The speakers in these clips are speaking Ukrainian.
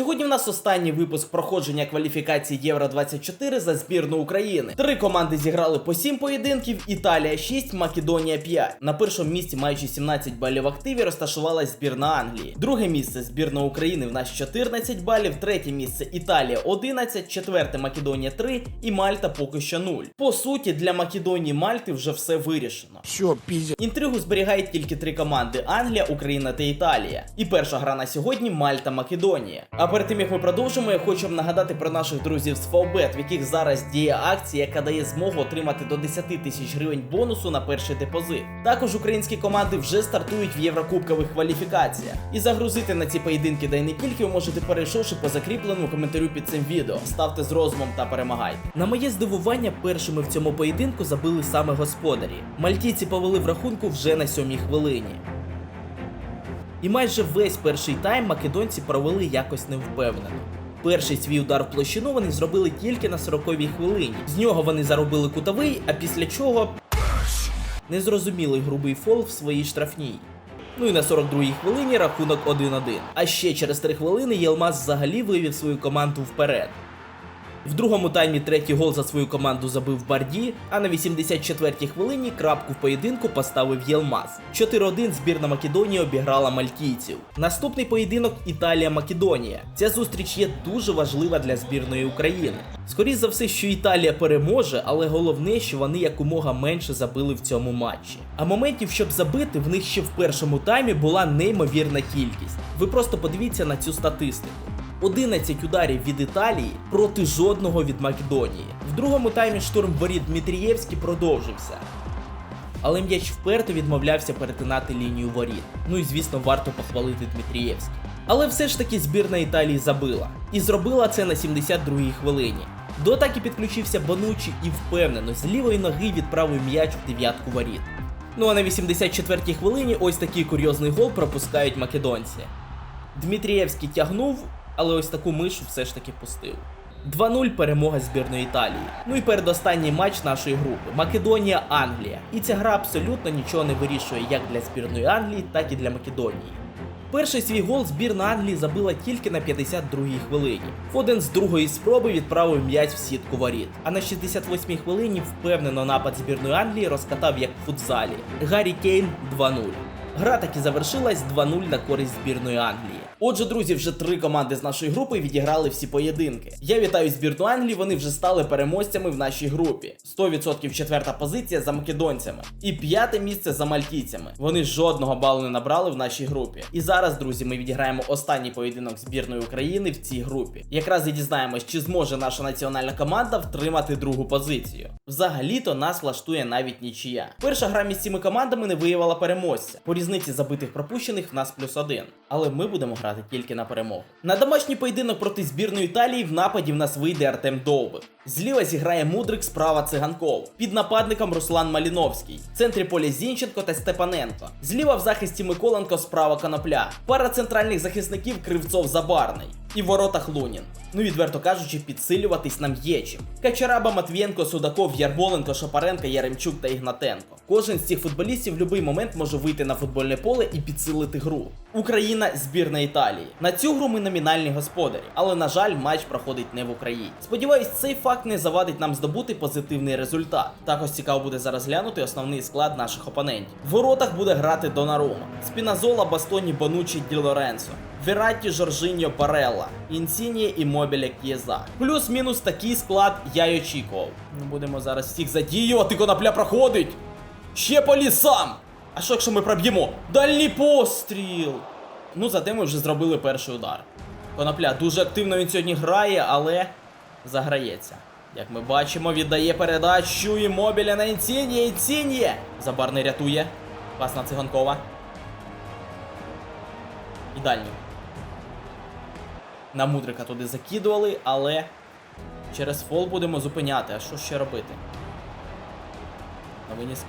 Сьогодні в нас останній випуск проходження кваліфікації Євро 24 за збірну України. Три команди зіграли по 7 поєдинків: Італія 6, Македонія 5. На першому місці, маючи 17 балів в активі, розташувалась збірна Англії. Друге місце збірна України в нас 14 балів. Третє місце Італія 11, четверте Македонія 3 і Мальта поки що 0. По суті, для Македонії Мальти вже все вирішено. Все, пиздец. Інтригу зберігають тільки три команди: Англія, Україна та Італія. І перша гра на сьогодні Мальта Македонія. А перед тим як ми продовжимо, я хочу вам нагадати про наших друзів з Фавбет, в яких зараз діє акція, яка дає змогу отримати до 10 тисяч гривень бонусу на перший депозит. Також українські команди вже стартують в єврокубкових кваліфікаціях. І загрузити на ці поєдинки да й не тільки ви можете перейшовши по закріпленому коментарю під цим відео. Ставте з розумом та перемагайте. На моє здивування, першими в цьому поєдинку забили саме господарі. Мальтійці повели в рахунку вже на сьомій хвилині. І майже весь перший тайм македонці провели якось невпевнено. Перший свій удар в площину вони зробили тільки на 40-й хвилині. З нього вони заробили кутовий, а після чого незрозумілий грубий фол в своїй штрафній. Ну і на 42-й хвилині рахунок 1-1. А ще через 3 хвилини Єлмаз взагалі вивів свою команду вперед. В другому таймі третій гол за свою команду забив Барді, а на 84-й хвилині крапку в поєдинку поставив Єлмаз. 4-1 збірна Македонії обіграла мальтійців. Наступний поєдинок Італія-Македонія. Ця зустріч є дуже важлива для збірної України. Скоріше за все, що Італія переможе, але головне, що вони якомога менше забили в цьому матчі. А моментів, щоб забити, в них ще в першому таймі була неймовірна кількість. Ви просто подивіться на цю статистику. 11 ударів від Італії проти жодного від Македонії. В другому таймі штурм воріт Дмитрієвський продовжився. Але м'яч вперто відмовлявся перетинати лінію воріт. Ну і звісно, варто похвалити Дмитрієвський. Але все ж таки збірна Італії забила. І зробила це на 72-й хвилині. До атаки підключився Банучі і впевнено з лівої ноги відправив м'яч в дев'ятку воріт. Ну а на 84-й хвилині ось такий курйозний гол пропускають македонці. Дмитрієвський тягнув, але ось таку мишу все ж таки пустив. 2-0 перемога збірної Італії. Ну і передостанній матч нашої групи Македонія-Англія. І ця гра абсолютно нічого не вирішує як для збірної Англії, так і для Македонії. Перший свій гол збірна Англії забила тільки на 52-й хвилині. Фоден з другої спроби відправив м'яч в сітку воріт. А на 68-й хвилині впевнено напад збірної Англії розкатав як в футзалі. Гаррі Кейн 2-0. Гра таки завершилась 2-0 на користь збірної Англії. Отже, друзі, вже три команди з нашої групи відіграли всі поєдинки. Я вітаю збірну Англії, вони вже стали переможцями в нашій групі. 100% четверта позиція за македонцями. І п'яте місце за мальтійцями. Вони жодного балу не набрали в нашій групі. І зараз, друзі, ми відіграємо останній поєдинок збірної України в цій групі. Якраз і дізнаємось, чи зможе наша національна команда втримати другу позицію. Взагалі-то нас влаштує навіть нічия. Перша гра між цими командами не виявила переможця. По різниці забитих пропущених в нас плюс один. Але ми будемо грати тільки на перемогу. На домашній поєдинок проти збірної Італії в нападі в нас вийде Артем Довбик. Зліва зіграє Мудрик, справа Циганков. Під нападником Руслан Маліновський. В центрі поля Зінченко та Степаненко. Зліва в захисті Миколенко, справа Конопля. Пара центральних захисників Кривцов Забарний. І в воротах Лунін. Ну, відверто кажучи, підсилюватись нам є чим. Качараба, Матвієнко, Судаков, Ярмоленко, Шапаренко, Яремчук та Ігнатенко. Кожен з цих футболістів в будь-який момент може вийти на футбольне поле і підсилити гру. Україна збірна Італії. На цю гру ми номінальні господарі, але на жаль, матч проходить не в Україні. Сподіваюсь, цей факт не завадить нам здобути позитивний результат. Також цікаво буде зараз глянути основний склад наших опонентів. В воротах буде грати Донарума, Спіназола, Бастоні, Бонучі, Ді Лоренцо. Вератті, Жоржиньо, Барелла, Інсіні і Мобіля К'єза. Плюс-мінус такий склад я й очікував. Ну, будемо зараз всіх задіювати, конопля проходить. Ще по лісам! А що якщо ми проб'ємо? Дальній постріл! Ну, зате ми вже зробили перший удар. Конопля дуже активно він сьогодні грає, але заграється. Як ми бачимо, віддає передачу і мобіля на Інсіні, Інсіні! Забарний рятує. Пас на циганкова. І дальній. На мудрика туди закидували, але через фол будемо зупиняти. А що ще робити? На виніс.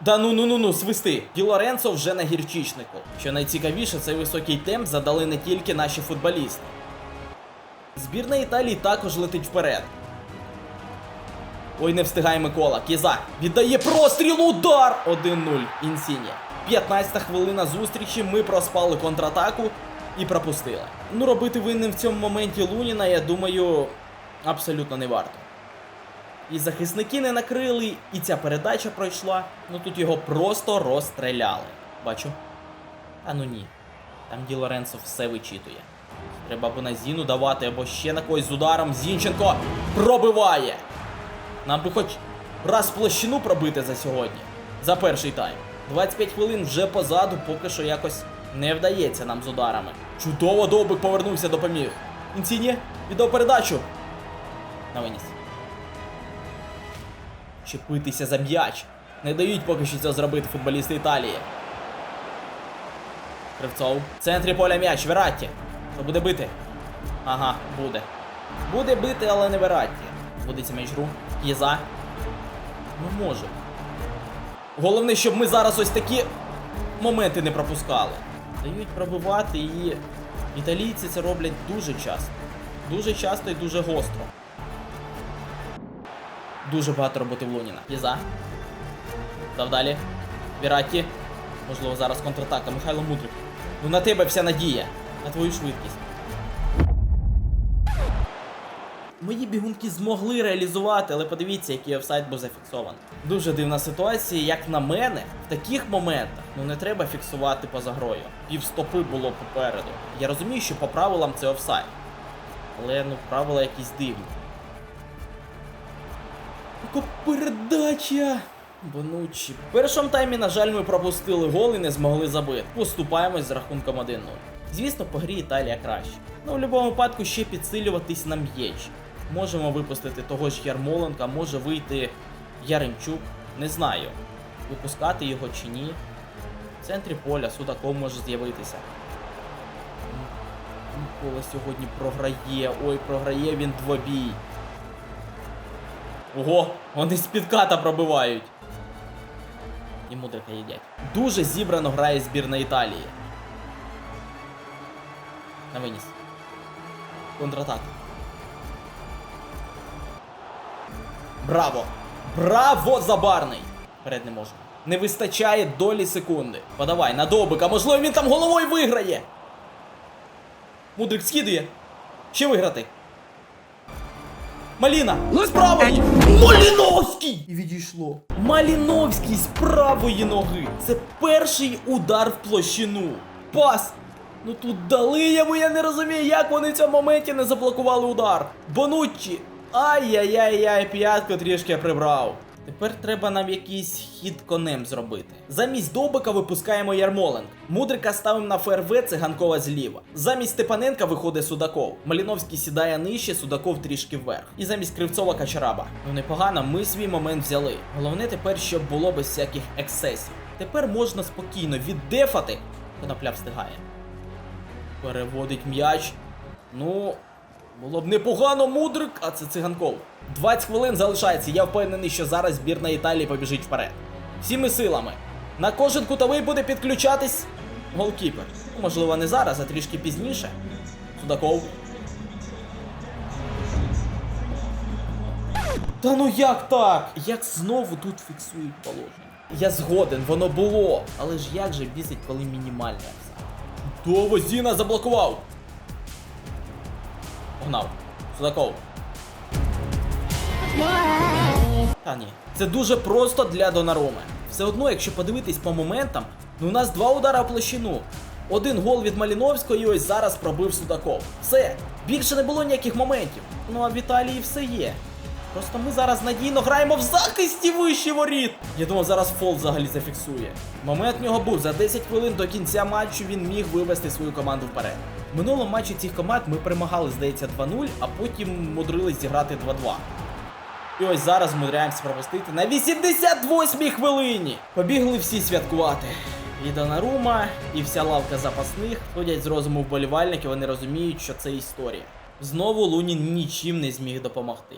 Да ну ну ну ну свисти. Ді Лоренцо вже на гірчичнику. Що найцікавіше, цей високий темп задали не тільки наші футболісти. Збірна Італії також летить вперед. Ой, не встигає Микола. Кіза віддає простріл удар! 1-0. Інсіні. 15 хвилина зустрічі. Ми проспали контратаку. і пропустили. Ну, робити винним в цьому моменті Луніна, я думаю, абсолютно не варто. І захисники не накрили, і ця передача пройшла. Ну тут його просто розстріляли. Бачу. А ну ні. Там Ді Лоренцо все вичитує. Треба або на Зіну давати, або ще на когось з ударом. Зінченко пробиває. Нам би хоч раз площину пробити за сьогодні. За перший тайм. 25 хвилин вже позаду, поки що якось не вдається нам з ударами. Чудово Довбик повернувся, допоміг. Інсіні, віддав передачу. На виніс. Чепитися за м'яч. Не дають поки що це зробити футболісти Італії. Кривцов. В центрі поля м'яч, Вератті. Хто буде бити? Ага, буде. Буде бити, але не Вератті. Будеться м'яч гру. Єза. Ну може. Головне, щоб ми зараз ось такі моменти не пропускали. Дають пробивати і італійці це роблять дуже часто. Дуже часто і дуже гостро. Дуже багато роботи в Луніна. Єза. Дав далі. Віратті. Можливо, зараз контратака. Михайло Мудрик. Ну на тебе вся надія. На твою швидкість. Мої бігунки змогли реалізувати, але подивіться, який офсайд був зафіксований. Дуже дивна ситуація, як на мене, в таких моментах ну не треба фіксувати поза грою. Півстопи було попереду. Я розумію, що по правилам це офсайд. Але ну правила якісь дивні. Яка передача! Бонучі. В першому таймі, на жаль, ми пропустили гол і не змогли забити. Поступаємось з рахунком 1-0. Звісно, по грі Італія краще. Ну, в будь-якому випадку ще підсилюватись на м'єч. Можемо випустити того ж Ярмоленка, може вийти Яремчук. Не знаю, випускати його чи ні. В центрі поля Судаков може з'явитися. Микола сьогодні програє. Ой, програє він двобій. Ого, вони з підката пробивають. І мудрика їдять. Дуже зібрано грає збірна Італії. На виніс. Контратак. Браво! Браво, Забарний! Вперед не можу. Не вистачає долі секунди. Подавай на Добика. Можливо, він там головою виграє. Мудрик скидує. Ще виграти. Маліна! З правої! Маліновський! І відійшло. Маліновський з правої ноги. Це перший удар в площину. Пас! Ну тут дали йому, я не розумію, як вони в цьому моменті не заблокували удар. Бонуччі! Ай-яй-яй-яй, п'ятку трішки прибрав. Тепер треба нам якийсь хід конем зробити. Замість Довбика випускаємо Ярмоленк. Мудрика ставимо на ФРВ, циганкова зліва. Замість Степаненка виходить Судаков. Маліновський сідає нижче, Судаков трішки вверх. І замість Кривцова Качараба. Ну непогано, ми свій момент взяли. Головне тепер, щоб було без всяких ексцесів. Тепер можна спокійно віддефати. Конопля встигає. Переводить м'яч. Ну, було б непогано мудрик, а це циганков. 20 хвилин залишається. Я впевнений, що зараз збірна Італії побіжить вперед. Всіми силами. На кожен кутовий буде підключатись голкіпер. Ну, можливо, не зараз, а трішки пізніше. Судаков. Та ну як так? Як знову тут фіксують положення? Я згоден, воно було. Але ж як же бісить, коли мінімальне. Довго Зіна заблокував. Погнав. Судаков. Та ні. Це дуже просто для Донаруми. Все одно, якщо подивитись по моментам, ну у нас два удара в площину. Один гол від Маліновського і ось зараз пробив Судаков. Все, більше не було ніяких моментів. Ну а в Італії все є. Просто ми зараз надійно граємо в захисті вище воріт. Я думав, зараз фол взагалі зафіксує. Момент нього був за 10 хвилин до кінця матчу він міг вивести свою команду вперед. В минулому матчі цих команд ми перемагали, здається, 2-0, а потім мудрились зіграти 2-2. І ось зараз мудряємося пропустити на 88-й хвилині. Побігли всі святкувати. І Донарума, і вся лавка запасних ходять з розуму вболівальники, вони розуміють, що це історія. Знову Лунін нічим не зміг допомогти.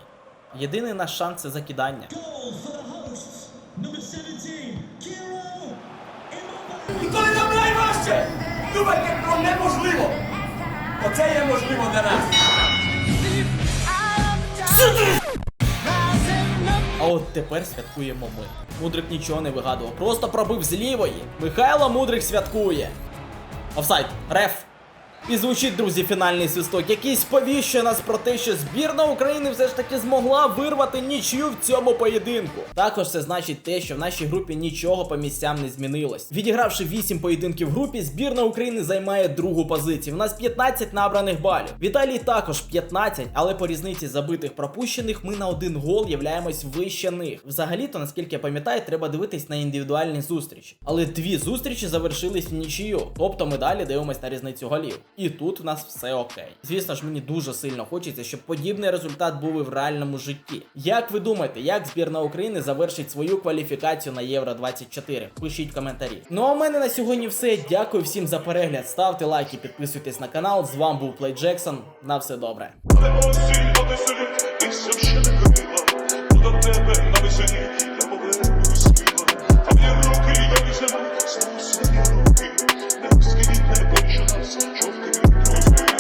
Єдиний наш шанс це закидання. Goal for the hosts, number 17, Kiro Immobile. І коли нам найважче, думайте про неможливо. Оце є можливо для нас. А от тепер святкуємо ми. Мудрик нічого не вигадував, просто пробив з лівої. Михайло Мудрик святкує. Офсайд, реф. І звучить, друзі, фінальний свисток, який сповіщує нас про те, що збірна України все ж таки змогла вирвати нічю в цьому поєдинку. Також це значить те, що в нашій групі нічого по місцям не змінилось. Відігравши 8 поєдинків в групі, збірна України займає другу позицію. У нас 15 набраних балів. В Італії також 15, але по різниці забитих пропущених ми на один гол являємось вище них. Взагалі-то, наскільки я пам'ятаю, треба дивитись на індивідуальні зустрічі. Але дві зустрічі завершились в нічию. Тобто ми далі дивимось на різницю голів. І тут в нас все окей. Звісно ж, мені дуже сильно хочеться, щоб подібний результат був і в реальному житті. Як ви думаєте, як збірна України завершить свою кваліфікацію на Євро 24? Пишіть коментарі. Ну а в мене на сьогодні все. Дякую всім за перегляд. Ставте лайки, підписуйтесь на канал. З вами був Плей Джексон. На все добре. До тебе на веселі,